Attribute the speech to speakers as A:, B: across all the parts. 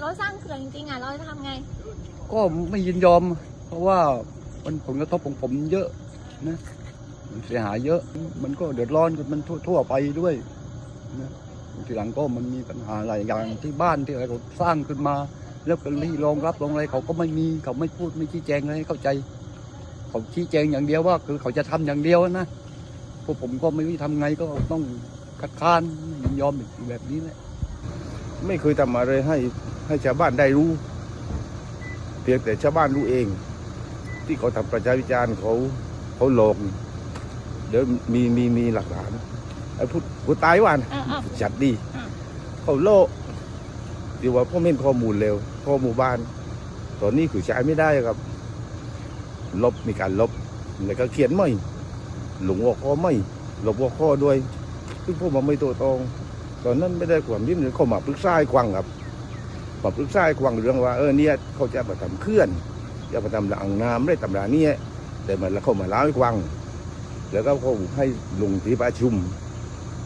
A: เขาสร้างเขื่อนจริงๆอะเราจะทำไง
B: ก็ไม่ยินยอม เพราะว่ามันผลกระทบของผมเยอะนะมันเสียหายเยอะ มันก็เดือดร้อนกันมันทั่วๆไปด้วยนะทีหลังก็มันมีปัญหาหลายอย่างที่บ้านที่เราสร้างขึ้นมา แล้วก็รีรองรับรองอะไรเขาก็ไม่มีเขาไม่พูดไม่ชี้แจงอะไรให้เข้าใจ เขาชี้แจงอย่างเดียวว่า คือเขาจะทำอย่างเดียวนะพวกผมก็ไม่รู้ทำไงก็ต้องคัดค้านไม่ยินยอมแบบนี้แหละ
C: ไม่เคยทำอะไรให้ ให้ชาวบ้านได้รู้ เพียงแต่ชาวบ้านรู้เอง ที่เขาทำประชาวิจารณ์เขาเขาหลอกเดี๋ยวมีมีมีหลักฐานไอ้ผู้ผู้ตายว่านะ
A: อ่าอ่า
C: จัดดี
A: อ่า
C: เขาโลกดีว่าพ่อเม่นข้อมูลเร็วข้อหมู่บ้าน ตอนนี้คือใช้ไม่ได้ครับ ลบมีการลบแล้วก็เขียนไม่หลงหัวข้อไม่ลบหัวข้อด้วยซึ่งพวกมันไม่ตัวตรงตอนนั้นไม่ได้ความยิ้มเลยเขามาปรึกษาให้กวางครับ มาปรึกษาให้กวางเรื่องว่าเออเนี่ยเขาจะมาทำเคลื่อนจะมาทำรางน้ำได้ตำราเนี่ยแต่มันแล้วเขามาล่าให้กวางแล้วก็เขาให้ลงที่ประชุม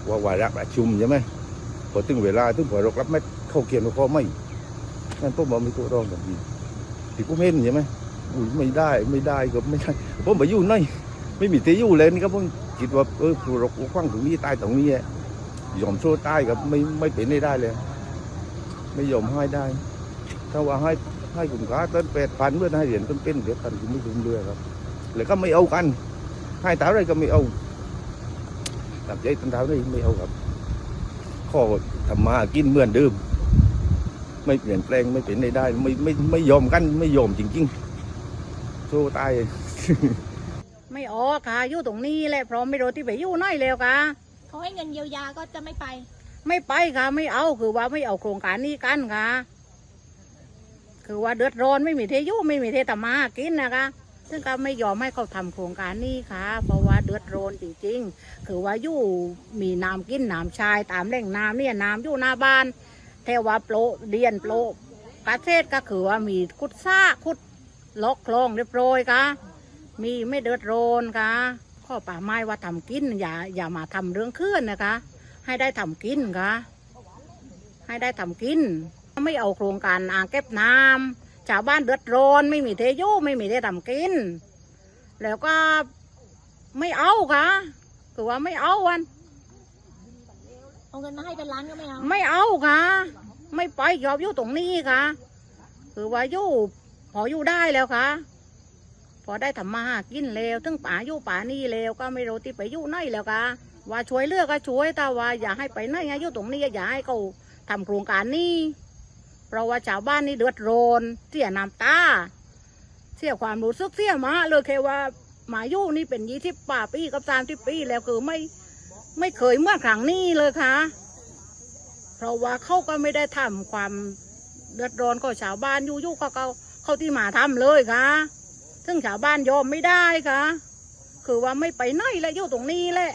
C: ว่าวาระประชุมใช่ไหมพอถึงเวลาถึงพอรกรับไม่เข้าเขียนว่าเขาไม่นั่นพวกมันไม่ตัวรองแบบนี้ที่ผมเห็นใช่ไหมอุ้ยไม่ได้ไม่ได้ก็ไม่ได้ผมไปอยู่ไหนไม่มีที่อยู่เลยนี่ครับผมคิดว่าเออผู้รกผู้กว้างตรงนี้ตายตรงนี้ยอมโซ่ใต้กับไม่ไม่เป็นได้ได้เลย ไม่ยอมให้ได้ ถ้าว่าให้ให้คุณค่าต้นแปดพันเพื่อให้เหรียญต้นเป็นเดี๋ยวกันคุณไม่คุ้มเรือครับแล้วก็ไม่เอากัน ให้เท้าอะไรก็ไม่เอาตับใจตันเท้าได้ไม่เอาครับ ข้อทำมากินเหมือนเดิมไม่เปลี่ยนแปลงไม่เป็นได้ได้ไม่ไม่ไม่ยอมกันไม่ยอมจริงๆโซ่ใต้
D: ไม่ออกค่ะอยู่ตรงนี้แหละเพราะไม่รู้ที่ไปอยู่ไหนแล้วค่ะ
A: เขาให้เงินเยียวยาก็จะไม่ไป
D: ไม่ไปค่ะไม่เอาคือว่าไม่เอาโครงการนี้กันค่ะ คือว่าเดือดร้อนไม่มีเทยุไม่มีเทตมากินนะคะ ซึ่งก็ไม่ยอมให้เขาทำโครงการนี้ค่ะ เพราะว่าเดือดร้อนจริงๆ คือว่าอยู่มีน้ำกินน้ำชายตามแหล่งน้ำเนี่ยน้ำอยู่หน้าบ้านแต่ว่าโปรเดียนโปรกาเทศก็คือว่ามีขุดซ่าขุดล็อกคลองเรียบร้อยค่ะ มีไม่เดือดร้อนค่ะข้อป่าไม้ว่าทำกินอย่าอย่ามาทำเรื่องเคลื่อนนะคะ ให้ได้ทำกินค่ะให้ได้ทำกิน ไม่เอาโครงการอ่างเก็บน้ำชาวบ้านเดือดร้อนไม่มีเทยุไม่มีเททำกิน แล้วก็ไม่เอาค่ะคือว่าไม่เอาวัน
A: เอาเงินมาให้เป็นล้านก็ไม่เอา
D: ไม่เอาค่ะ ไม่ไปยอบอยู่ตรงนี้ค่ะ คือว่าอยู่พออยู่ได้แล้วค่ะ พอได้ทำมาหากินแล้วถึงป่าอยู่ป่านี่แล้วก็ไม่รู้ที่ไปอยู่ไหนแล้วค่ะว่าช่วยเลือกก็ช่วยแต่ว่าอย่าให้ไปไหนไงอยู่ตรงนี้อย่าให้เขาทำโครงการนี้เพราะว่าชาวบ้านนี่เดือดร้อนเสียน้ำตาเสียความรู้สึกเสียมาเลยแค่ว่าหมาอยู่นี่เป็นยี่สิบป่าปีกับสามสิบปีแล้วคือไม่ไม่เคยเมื่อครั้งนี้เลยค่ะ เพราะว่าเขาก็ไม่ได้ทำความเดือดร้อนก็ชาวบ้านอยู่อยู่เขาเขาเขาที่มาทำเลยค่ะ ซึ่งชาวบ้านยอมไม่ได้ค่ะ คือว่าไม่ไปไหนและอยู่ตรงนี้แหละ